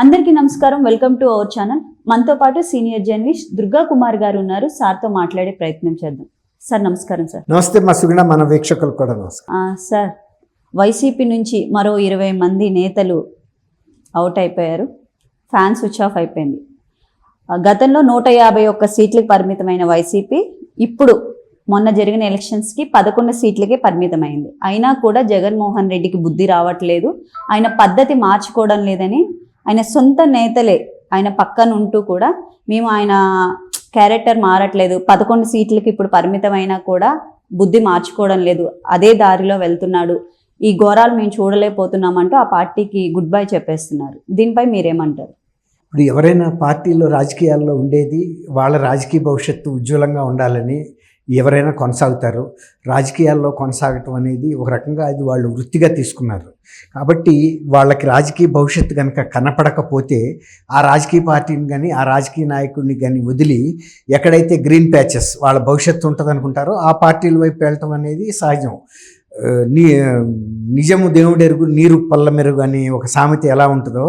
అందరికీ నమస్కారం. Welcome to our channel మనతో పాటు సీనియర్ జర్నలిస్ట్ దుర్గా కుమార్ గారు ఉన్నారు. సార్తో మాట్లాడే ప్రయత్నం చేద్దాం. సార్ నమస్కారం సార్. నమస్తే మా సుగుణ మన వీక్షకులకు కూడా నమస్కారం. సార్ వైసీపీ నుంచి మరో ఇరవై మంది నేతలు అవుట్ అయిపోయారు. ఫ్యాన్ స్విచ్ ఆఫ్ అయిపోయింది. గతంలో నూట యాభై ఒక్క సీట్లకు పరిమితమైన వైసీపీ ఇప్పుడు మొన్న జరిగిన ఎలక్షన్స్కి పదకొండు సీట్లకే పరిమితమైంది. అయినా కూడా జగన్మోహన్ రెడ్డికి బుద్ధి రావట్లేదు. ఆయన పద్ధతి మార్చుకోవడం లేదని ఆయన సొంత నేతలే. ఆయన పక్కన ఉంటూ కూడా మేము ఆయన క్యారెక్టర్ మారట్లేదు. పదకొండు సీట్లకి ఇప్పుడు పరిమితమైనా కూడా బుద్ధి మార్చుకోవడం లేదు. అదే దారిలో వెళ్తున్నాడు. ఈ ఘోరాలు మేము చూడలేకపోతున్నామంటూ ఆ పార్టీకి గుడ్ బై చెప్పేస్తున్నారు. దీనిపై మీరేమంటారు? ఇప్పుడు ఎవరైనా పార్టీలో రాజకీయాల్లో ఉండేది వాళ్ళ రాజకీయ భవిష్యత్తు ఉజ్వలంగా ఉండాలని ఎవరైనా కొనసాగుతారు. రాజకీయాల్లో కొనసాగటం అనేది ఒక రకంగా అది వాళ్ళు వృత్తిగా తీసుకున్నారు. కాబట్టి వాళ్ళకి రాజకీయ భవిష్యత్తు కనుక కనపడకపోతే ఆ రాజకీయ పార్టీని కానీ ఆ రాజకీయ నాయకుడిని కానీ వదిలి ఎక్కడైతే గ్రీన్ ప్యాచెస్ వాళ్ళ భవిష్యత్తు ఉంటుంది అనుకుంటారో ఆ పార్టీల వైపు వెళ్ళటం అనేది సహజం. నీ నిజము దేవుడెరుగు నీరు పల్ల మెరుగు అని ఒక సామెత ఎలా ఉంటుందో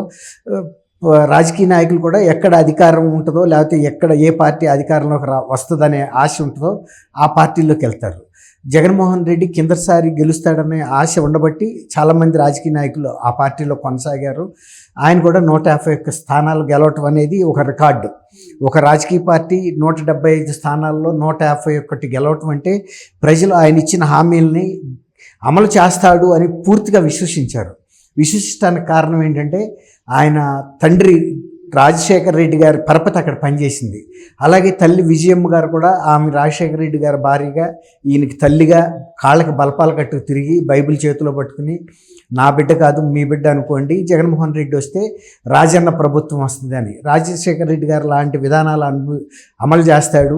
రాజకీయ నాయకులు కూడా ఎక్కడ అధికారం ఉంటుందో లేకపోతే ఎక్కడ ఏ పార్టీ అధికారంలోకి రా వస్తుందనే ఆశ ఉంటుందో ఆ పార్టీలోకి వెళ్తారు. జగన్మోహన్ రెడ్డి కిందసారి గెలుస్తాడనే ఆశ ఉండబట్టి చాలామంది రాజకీయ నాయకులు ఆ పార్టీలో కొనసాగారు. ఆయన కూడా నూట యాభై ఒక్క స్థానాలు గెలవటం అనేది ఒక రికార్డు. ఒక రాజకీయ పార్టీ నూట డెబ్బై ఐదు స్థానాల్లో నూట యాభై ఒకటి గెలవటం అంటే ప్రజలు ఆయన ఇచ్చిన హామీలని అమలు చేస్తాడు అని పూర్తిగా విశ్వసించారు. విశ్వసించడానికి కారణం ఏంటంటే ఆయన తండ్రి రాజశేఖర రెడ్డి గారి పరపతి అక్కడ పనిచేసింది. అలాగే తల్లి విజయమ్మ గారు కూడా ఆమె రాజశేఖర రెడ్డి గారి భార్యగా ఈయనకి తల్లిగా కాళ్ళకి బలపాల కట్టు తిరిగి బైబిల్ చేతిలో పట్టుకుని నా బిడ్డ కాదు మీ బిడ్డ అనుకోండి జగన్మోహన్ రెడ్డి వస్తే రాజన్న ప్రభుత్వం వస్తుంది అని. రాజశేఖర రెడ్డి గారు లాంటి విధానాలు అను అమలు చేస్తాడు.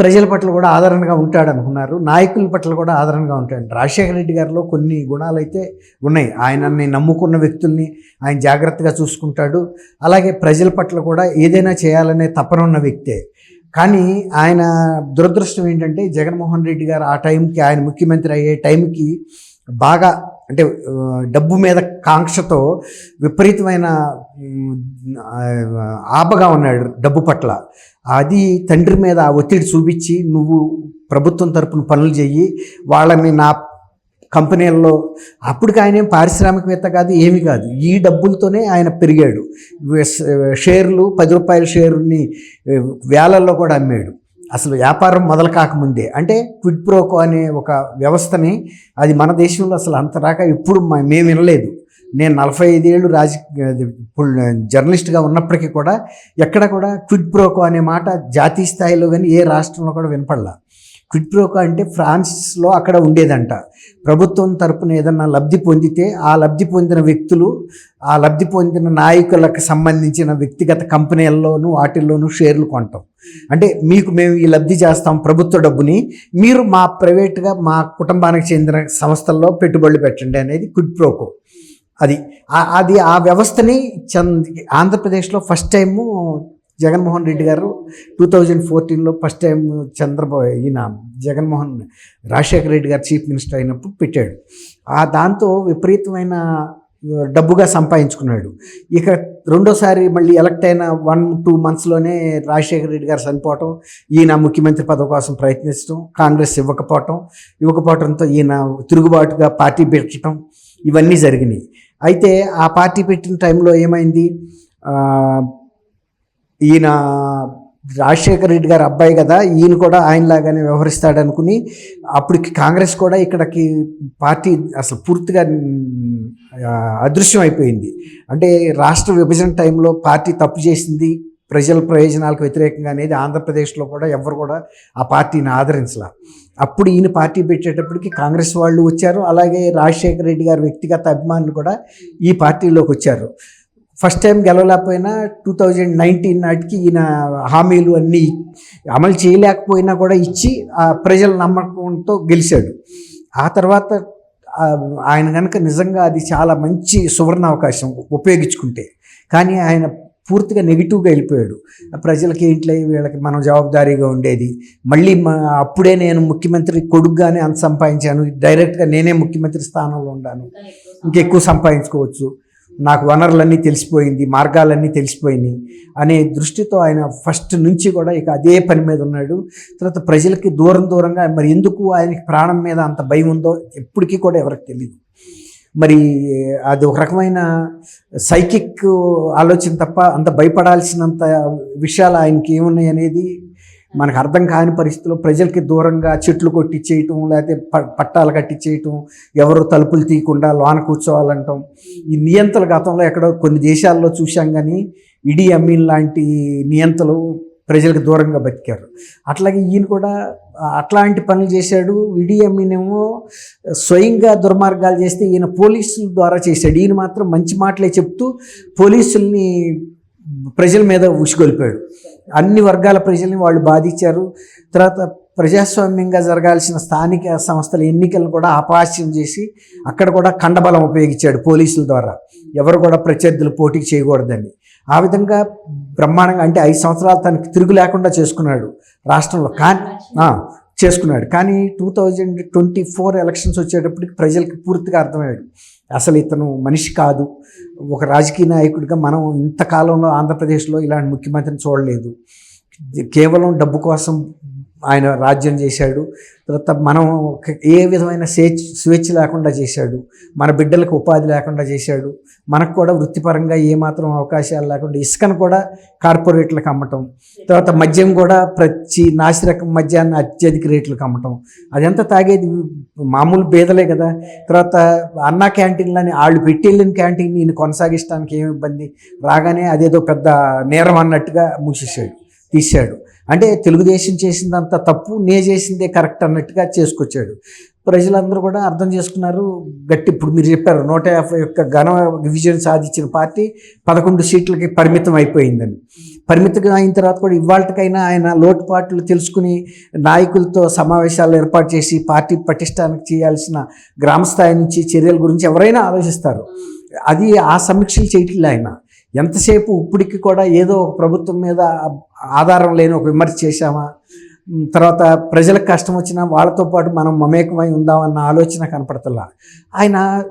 ప్రజల పట్ల కూడా ఆదరణగా ఉంటాడు అనుకున్నారు నాయకుల పట్ల కూడా ఆదరణగా ఉంటాడు. రాజశేఖర రెడ్డి గారిలో కొన్ని గుణాలు అయితే ఉన్నాయి. ఆయనని నమ్ముకున్న వ్యక్తుల్ని ఆయన జాగ్రత్తగా చూసుకుంటాడు. అలాగే ప్రజల పట్ల కూడా ఏదైనా చేయాలనే తపన ఉన్న వ్యక్తే. కానీ ఆయన దురదృష్టం ఏంటంటే జగన్మోహన్ రెడ్డి గారు ఆ టైంకి ఆయన ముఖ్యమంత్రి అయ్యే టైంకి బాగా అంటే డబ్బు మీద కాంక్షతో విపరీతమైన ఆపగా ఉన్నాడు డబ్బు పట్ల. అది తండ్రి మీద ఆ ఒత్తిడి చూపించి నువ్వు ప్రభుత్వం తరపున పనులు చెయ్యి వాళ్ళని నా కంపెనీల్లో అప్పటికి ఆయన ఏం పారిశ్రామికవేత్త కాదు ఏమి కాదు. ఈ డబ్బులతోనే ఆయన పెరిగాడు. షేర్లు పది రూపాయల షేరుని వేలల్లో కూడా అమ్మాడు. అసలు వ్యాపారం మొదలు కాకముందే. అంటే క్విడ్ ప్రోకో అనే ఒక వ్యవస్థని అది మన దేశంలో అసలు అంతరాక ఎప్పుడు మేము వినలేదు. నేను నలభై ఐదేళ్ళు రాజ జర్నలిస్ట్గా ఉన్నప్పటికీ కూడా ఎక్కడ కూడా క్విడ్ ప్రోకో అనే మాట జాతీయ స్థాయిలో కానీ ఏ రాష్ట్రంలో కూడా వినపడలా. క్విడ్ ప్రోకో అంటే ఫ్రాన్స్లో అక్కడ ఉండేదంట. ప్రభుత్వం తరపున ఏదన్నా లబ్ధి పొందితే ఆ లబ్ధి పొందిన వ్యక్తులు ఆ లబ్ధి పొందిన నాయకులకు సంబంధించిన వ్యక్తిగత కంపెనీల్లోనూ వాటిల్లోనూ షేర్లు కొంటాం. అంటే మీకు మేము ఈ లబ్ధి చేస్తాం ప్రభుత్వ డబ్బుని మీరు మా ప్రైవేట్గా మా కుటుంబానికి చెందిన సంస్థల్లో పెట్టుబడులు పెట్టండి అనేది క్విడ్ ప్రోకో. అది. అది ఆ వ్యవస్థని చంద్ ఆంధ్రప్రదేశ్లో first time Jaganmohan Reddy garu two thousand ఫోర్టీన్లో ఫస్ట్ టైం చంద్రబాబు ఈయన జగన్మోహన్ రాజశేఖర రెడ్డి గారు చీఫ్ మినిస్టర్ అయినప్పుడు పెట్టాడు. ఆ దాంతో విపరీతమైన డబ్బుగా సంపాదించుకున్నాడు. ఇక రెండోసారి మళ్ళీ ఎలక్ట్ అయిన వన్ టూ మంత్స్లోనే రాజశేఖర రెడ్డి గారు చనిపోవటం ఈయన ముఖ్యమంత్రి పదవి కోసం ప్రయత్నించడం కాంగ్రెస్ ఇవ్వకపోవటం ఇవ్వకపోవడంతో ఈయన తిరుగుబాటుగా పార్టీ పెట్టడం ఇవన్నీ జరిగినాయి. అయితే ఆ పార్టీ పెట్టిన టైంలో ఏమైంది? ఈయన రాజశేఖర రెడ్డి గారు అబ్బాయి కదా ఈయన కూడా ఆయనలాగానే వ్యవహరిస్తాడు అనుకుని అప్పటికి కాంగ్రెస్ కూడా ఇక్కడికి పార్టీ అసలు పూర్తిగా అదృశ్యం అయిపోయింది అంటే రాష్ట్ర విభజన టైంలో పార్టీ తప్పు చేసింది ప్రజల ప్రయోజనాలకు వ్యతిరేకంగా అనేది ఆంధ్రప్రదేశ్లో కూడా ఎవరు కూడా ఆ పార్టీని ఆదరించలా. అప్పుడు ఈయన పార్టీ పెట్టేటప్పటికి కాంగ్రెస్ వాళ్ళు వచ్చారు. అలాగే రాజశేఖర రెడ్డి గారి వ్యక్తిగత అభిమానులు కూడా ఈ పార్టీలోకి వచ్చారు. ఫస్ట్ టైం గెలవలేకపోయినా టూ థౌజండ్ నైన్టీన్ నాటికి ఈయన హామీలు అన్నీ అమలు చేయలేకపోయినా కూడా ఇచ్చి ఆ ప్రజల నమ్మకంతో గెలిచాడు. ఆ తర్వాత ఆయన కనుక నిజంగా అది చాలా మంచి సువర్ణ అవకాశం ఉపయోగించుకుంటే కానీ ఆయన పూర్తిగా నెగిటివ్గా వెళ్ళిపోయాడు. ప్రజలకి ఏంట్లే వీళ్ళకి మనం జవాబుదారీగా ఉండేది. మళ్ళీ మా అప్పుడే నేను ముఖ్యమంత్రి కొడుగ్గానే అంత సంపాదించాను. డైరెక్ట్గా నేనే ముఖ్యమంత్రి స్థానంలో ఉన్నాను ఇంకెక్కువ సంపాదించుకోవచ్చు. నాకు వనరులన్నీ తెలిసిపోయింది మార్గాలన్నీ తెలిసిపోయినాయి అనే దృష్టితో ఆయన ఫస్ట్ నుంచి కూడా ఇక అదే పని మీద ఉన్నాడు. తర్వాత ప్రజలకి దూరం దూరంగా మరి ఎందుకు ఆయనకి ప్రాణం మీద అంత భయం ఉందో ఎప్పటికీ కూడా ఎవరికి తెలియదు మరి అది ఒక రకమైన సైకిక్ ఆలోచన తప్ప అంత భయపడాల్సినంత విషయాలు ఆయనకి ఏమున్నాయి అనేది మనకు అర్థం కాని పరిస్థితుల్లో ప్రజలకి దూరంగా చెట్లు కొట్టించేయటం లేకపోతే ప- పట్టాలు కట్టించేయటం ఎవరు తలుపులు తీయకుండా లోన కూర్చోవాలంటాం. ఈ నియంత్రణ గతంలో ఎక్కడో కొన్ని దేశాల్లో చూశాం కానీ ఇడి అమీన్ లాంటి నియంతలు ప్రజలకు దూరంగా బతికారు. అట్లాగే ఈయన కూడా అట్లాంటి పనులు చేశాడు. ఇడి స్వయంగా దుర్మార్గాలు చేస్తే ఈయన పోలీసుల ద్వారా చేశాడు. ఈయన మాత్రం మంచి మాటలే చెప్తూ పోలీసుల్ని ప్రజల మీద ఉసిగొలిపాడు. అన్ని వర్గాల ప్రజల్ని వాళ్ళు బాధించారు. తర్వాత ప్రజాస్వామ్యంగా జరగాల్సిన స్థానిక సంస్థల ఎన్నికలను కూడా అపహాస్యం చేసి అక్కడ కూడా కండబలం ఉపయోగించాడు పోలీసుల ద్వారా. ఎవరు కూడా ప్రత్యర్థులు పోటీ చేయకూడదని. ఆ విధంగా బ్రహ్మాండంగా అంటే ఐదు సంవత్సరాలు తనకి తిరుగు లేకుండా చేసుకున్నాడు రాష్ట్రంలో. కానీ చేసుకున్నాడు. కానీ two thousand twenty four elections వచ్చేటప్పటికి ప్రజలకు పూర్తిగా అర్థమయ్యాడు. అసలు ఇతను మనిషి కాదు. ఒక రాజకీయ నాయకుడిగా మనం ఇంతకాలంలో ఆంధ్రప్రదేశ్లో ఇలాంటి ముఖ్యమంత్రిని చూడలేదు. కేవలం డబ్బు కోసం ఆయన రాజ్యం చేశాడు. తర్వాత మనం ఏ విధమైన స్వేచ్ఛ స్వేచ్ఛ లేకుండా చేశాడు. మన బిడ్డలకు ఉపాధి లేకుండా చేశాడు. మనకు కూడా వృత్తిపరంగా ఏమాత్రం అవకాశాలు లేకుండా ఇసుకను కూడా కార్పొరేట్లకు అమ్మటం. తర్వాత మద్యం కూడా ప్రతి నాసిరకం మద్యాన్ని అత్యధిక రేట్లకు అమ్మటం. అదంతా తాగేది మామూలు బేదలే కదా. తర్వాత అన్న క్యాంటీన్లని వాళ్ళు పెట్టి వెళ్ళిన క్యాంటీన్ నేను కొనసాగించడానికి ఏమి ఇబ్బంది. రాగానే అదేదో పెద్ద నేరం అన్నట్టుగా మూసేసాడు తీశాడు. అంటే తెలుగుదేశం చేసిందంత తప్పు నే చేసిందే కరెక్ట్ అన్నట్టుగా చేసుకొచ్చాడు. ప్రజలందరూ కూడా అర్థం చేసుకున్నారు. గట్టి ఇప్పుడు మీరు చెప్పారు నూట యాభై యొక్క ఘన విజయం సాధించిన పార్టీ పదకొండు సీట్లకి పరిమితం అయిపోయిందని. పరిమితం అయిన తర్వాత కూడా ఇవాళకైనా ఆయన లోటుపాట్లు తెలుసుకుని నాయకులతో సమావేశాలు ఏర్పాటు చేసి పార్టీ పటిష్టానికి చేయాల్సిన గ్రామస్థాయి నుంచి చర్యల గురించి ఎవరైనా ఆలోచిస్తారు. అది ఆ సమీక్షలు చేయట్లే ఆయన. ఎంతసేపు ఇప్పటికి కూడా ఏదో ఒక ప్రభుత్వం మీద ఆధారం లేని ఒక విమర్శ చేశామా? తర్వాత ప్రజలకు కష్టం వచ్చినా వాళ్ళతో పాటు మనం మమేకమై ఉందామన్న ఆలోచన కనపడతలా? ఆయన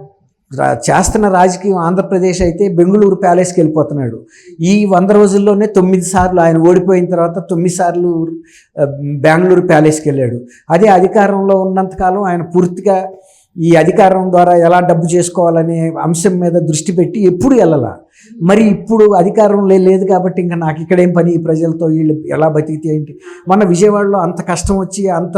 రా- చేస్తున్న రాజకీయం ఆంధ్రప్రదేశ్ అయితే బెంగళూరు ప్యాలెస్కి వెళ్ళిపోతున్నాడు. ఈ వంద రోజుల్లోనే తొమ్మిది సార్లు ఆయన ఓడిపోయిన తర్వాత తొమ్మిది సార్లు బెంగళూరు ప్యాలెస్కి వెళ్ళాడు. అదే అధికారంలో ఉన్నంతకాలం ఆయన పూర్తిగా ఈ అధికారం ద్వారా ఎలా డబ్బు చేసుకోవాలనే అంశం మీద దృష్టి పెట్టి ఎప్పుడు వెళ్ళాల? మరి ఇప్పుడు అధికారం లే- లేదు కాబట్టి ఇంకా నాకు ఇక్కడేం పని? ప్రజలతో వీళ్ళు ఎలా బతికితే ఏంటి? మన విజయవాడలో అంత కష్టం వచ్చి అంత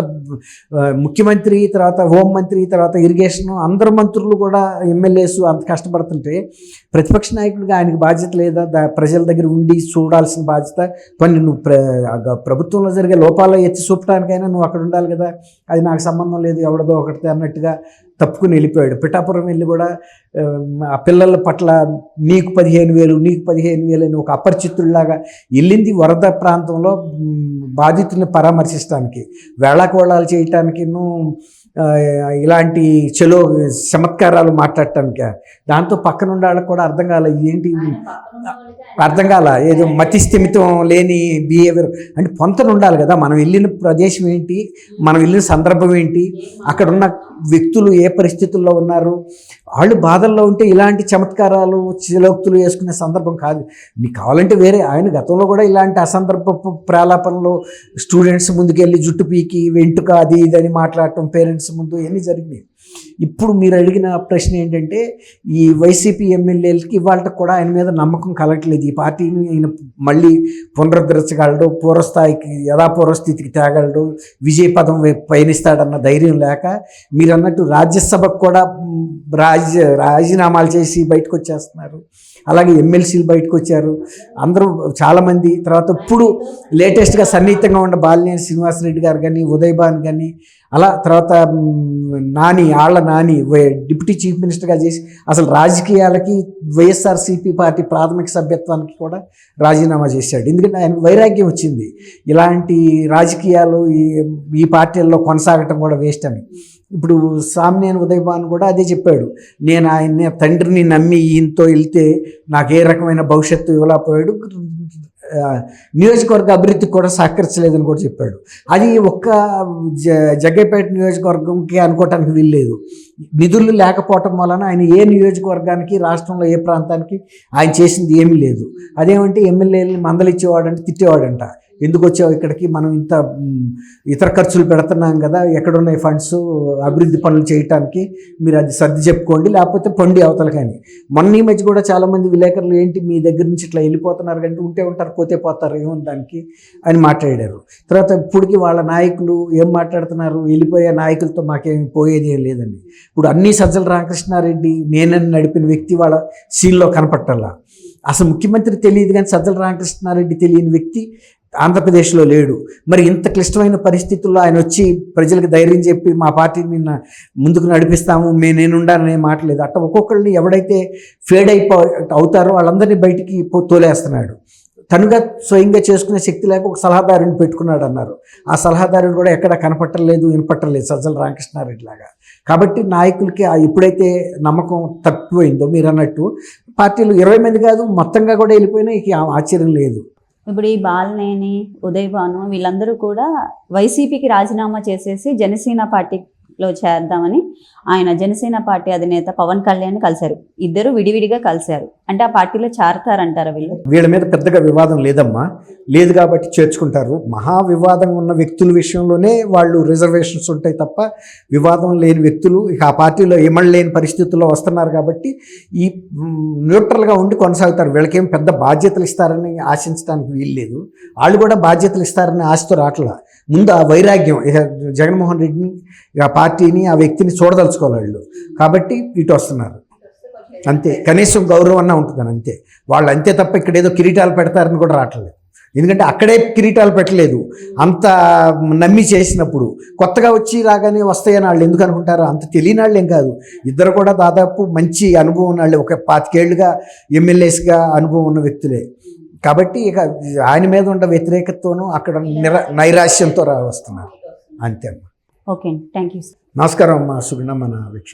ముఖ్యమంత్రి తర్వాత హోంమంత్రి తర్వాత ఇరిగేషన్ అందరు మంత్రులు కూడా ఎమ్మెల్యేస్ అంత కష్టపడుతుంటే ప్రతిపక్ష నాయకుడిగా ఆయనకు బాధ్యత లేదా? దా- ప్రజల దగ్గర ఉండి చూడాల్సిన బాధ్యత. పని నువ్వు ప్ర ప్రభుత్వంలో జరిగే లోపాలు ఎత్తి చూపడానికైనా నువ్వు అక్కడ ఉండాలి కదా? అది నాకు సంబంధం లేదు ఎవడదో ఒకటితే అన్నట్టుగా తప్పుకుని వెళ్ళిపోయాడు. పిఠాపురం వెళ్ళి కూడా ఆ, పిల్లల పట్ల నీకు పదిహేను వేలు నీకు పదిహేను వేలు అని ఒక అపరిచితుల్లాగా వెళ్ళింది వరద ప్రాంతంలో బాధితుని బాధితుల్ని పరామర్శించడానికి వేళాకోళాలు చేయటానికి ఇలాంటి చెలో చమత్కారాలు మాట్లాడటానికి? దాంతో పక్కన ఉండే వాళ్ళకి కూడా అర్థం కాలేదు ఏంటి అర్థం కాల ఏదో మతి స్థిమితం లేని బిహేవియర్ అంటే పొంతన ఉండాలి కదా మనం వెళ్ళిన ప్రదేశం ఏంటి? మనం వెళ్ళిన సందర్భం ఏంటి? అక్కడ ఉన్న వ్యక్తులు ఏ పరిస్థితుల్లో ఉన్నారు? వాళ్ళు బాధల్లో ఉంటే ఇలాంటి చమత్కారాలు చిలోక్తులు వేసుకునే సందర్భం కాదు. మీకు కావాలంటే వేరే ఆయన గతంలో కూడా ఇలాంటి అసందర్భ ప్రాలాపనలు స్టూడెంట్స్ ముందుకెళ్ళి జుట్టు పీకి వెంటుక అది ఇది అని మాట్లాడటం పేరెంట్స్ ముందు ఇవన్నీ జరిగినాయి. ఇప్పుడు మీరు అడిగిన ప్రశ్న ఏంటంటే ఈ వైసీపీ ఎమ్మెల్యేలకి ఇవాళ కూడా ఆయన మీద నమ్మకం కలగట్లేదు. ఈ పార్టీని ఆయన మళ్ళీ పునరుద్ధరించగలడు పూర్వస్థాయికి యథాపూర్వస్థితికి తేగలడు విజయ పదం పయనిస్తాడన్న ధైర్యం లేక మీరు అన్నట్టు రాజ్యసభకు కూడా రాజ రాజ్య రాజీనామాలు చేసి బయటకు వచ్చేస్తున్నారు. అలాగే ఎమ్మెల్సీలు బయటకు వచ్చారు. అందరూ చాలామంది తర్వాత ఇప్పుడు లేటెస్ట్గా సన్నిహితంగా ఉన్న బాలినేని శ్రీనివాసరెడ్డి గారు కానీ ఉదయ్ కానీ అలా తర్వాత నాని ఆళ్ళ నాని డిప్యూటీ చీఫ్ మినిస్టర్గా చేసి అసలు రాజకీయాలకి వైఎస్ఆర్సీపీ పార్టీ ప్రాథమిక సభ్యత్వానికి కూడా రాజీనామా చేశాడు. ఎందుకంటే ఆయన వైరాగ్యం వచ్చింది. ఇలాంటి రాజకీయాలు ఈ ఈ పార్టీల్లో కొనసాగటం కూడా వేస్ట్ అని. ఇప్పుడు సామ్నేని ఉదయభాన్ కూడా అదే చెప్పాడు. నేను ఆయన తండ్రిని నమ్మి ఈయనతో వెళ్తే నాకు ఏ రకమైన భవిష్యత్తు ఇవ్వలేకపోయాడు. నియోజకవర్గ అభివృద్ధికి కూడా సహకరించలేదని కూడా చెప్పాడు. అది ఒక్క జ జగ్గైపేట నియోజకవర్గంకి అనుకోవటానికి వీల్లేదు. నిధులు లేకపోవటం వలన ఆయన ఏ నియోజకవర్గానికి రాష్ట్రంలో ఏ ప్రాంతానికి ఆయన చేసింది ఏమీ లేదు. అదేమంటే ఎమ్మెల్యేలని మందలిచ్చేవాడంటే తిట్టేవాడంట. ఎందుకు వచ్చావు ఇక్కడికి? మనం ఇంత ఇతర ఖర్చులు పెడుతున్నాం కదా ఎక్కడున్నాయి ఫండ్స్? అభివృద్ధి పనులు చేయటానికి మీరు అది సర్ది చెప్పుకోండి లేకపోతే పండి అవతల కానీ. మొన్న ఈ మధ్య కూడా చాలామంది విలేకరులు ఏంటి మీ దగ్గర నుంచి ఇట్లా వెళ్ళిపోతున్నారు కంటే ఉంటే ఉంటారు పోతే పోతారు ఏముంది దానికి? అని మాట్లాడారు. తర్వాత ఇప్పటికి వాళ్ళ నాయకులు ఏం మాట్లాడుతున్నారు? వెళ్ళిపోయే నాయకులతో మాకేమి పోయేది ఏం లేదండి. ఇప్పుడు అన్ని సజ్జల రామకృష్ణారెడ్డి నేనని నడిపిన వ్యక్తి వాళ్ళ సీన్లో కనపట్టాల అసలు ముఖ్యమంత్రి తెలియదు కానీ సజ్జల రామకృష్ణారెడ్డి తెలియని వ్యక్తి ఆంధ్రప్రదేశ్లో లేడు. మరి ఇంత క్లిష్టమైన పరిస్థితుల్లో ఆయన వచ్చి ప్రజలకు ధైర్యం చెప్పి మా పార్టీని ముందుకు నడిపిస్తాము మే నేనుండాననే మాట లేదు. అట్ట ఒక్కొక్కరిని ఎవడైతే ఫేడ్ అయిపో అవుతారో వాళ్ళందరినీ బయటికి తోలేస్తున్నాడు. తనుగా స్వయంగా చేసుకునే శక్తి లేక ఒక సలహాదారుని పెట్టుకున్నాడు అన్నారు. ఆ సలహాదారుడు కూడా ఎక్కడ కనపట్టలేదు వినపట్టలేదు సజ్జల రామకృష్ణారెడ్డి లాగా. కాబట్టి నాయకులకి ఆ ఎప్పుడైతే నమ్మకం తప్పిపోయిందో మీరు అన్నట్టు పార్టీలు ఇరవై మంది కాదు మొత్తంగా కూడా వెళ్ళిపోయినా ఇక ఆశ్చర్యం లేదు. ఇప్పుడు ఈ బాలనేని ఉదయ్ భాను వీళ్ళందరూ కూడా వైసీపీకి రాజీనామా చేసేసి జనసేన పార్టీ లో చేద్దామని ఆయన జనసేన పార్టీ అధినేత పవన్ కళ్యాణ్ కలిశారు. ఇద్దరు విడివిడిగా కలిశారు. అంటే ఆ పార్టీలో చేరతారంటారా వీళ్ళు? వీళ్ళ మీద పెద్దగా వివాదం లేదమ్మా. లేదు కాబట్టి చేర్చుకుంటారు. మహా వివాదం ఉన్న వ్యక్తుల విషయంలోనే వాళ్ళు రిజర్వేషన్స్ ఉంటాయి తప్ప వివాదం లేని వ్యక్తులు ఇక ఆ పార్టీలో లేని పరిస్థితుల్లో వస్తున్నారు కాబట్టి ఈ న్యూట్రల్గా ఉండి కొనసాగుతారు. వీళ్ళకేం పెద్ద బాధ్యతలు ఇస్తారని ఆశించడానికి వీలు లేదు. వాళ్ళు కూడా బాధ్యతలు ఇస్తారని ఆశతో రావట్లా ముందు ఆ వైరాగ్యం ఇక జగన్మోహన్ రెడ్డిని ఇక పార్టీ పార్టీని ఆ వ్యక్తిని చూడదలుచుకోవాలి వాళ్ళు. కాబట్టి ఇటు వస్తున్నారు. అంతే. కనీసం గౌరవం అన్న ఉంటుంది అంతే. వాళ్ళు అంతే తప్ప ఇక్కడ ఏదో కిరీటాలు పెడతారని కూడా రావట్లేదు. ఎందుకంటే అక్కడే కిరీటాలు పెట్టలేదు. అంత నమ్మి చేసినప్పుడు కొత్తగా వచ్చి రాగానే వస్తాయని వాళ్ళు ఎందుకు అనుకుంటారు అంత తెలియని వాళ్ళు ఏం కాదు. ఇద్దరు కూడా దాదాపు మంచి అనుభవం ఉన్న వాళ్ళు ఒక పాతికేళ్ళుగా ఎమ్మెల్యేస్గా అనుభవం ఉన్న వ్యక్తులే. కాబట్టి ఇక ఆయన మీద ఉన్న వ్యతిరేకతతోనూ అక్కడ నిరా నైరాశ్యంతో రా వస్తున్నారు. అంతే అమ్మా. ఓకే థ్యాంక్ యూ నమస్కారం అమ్మా సుగుణ మన వీక్ష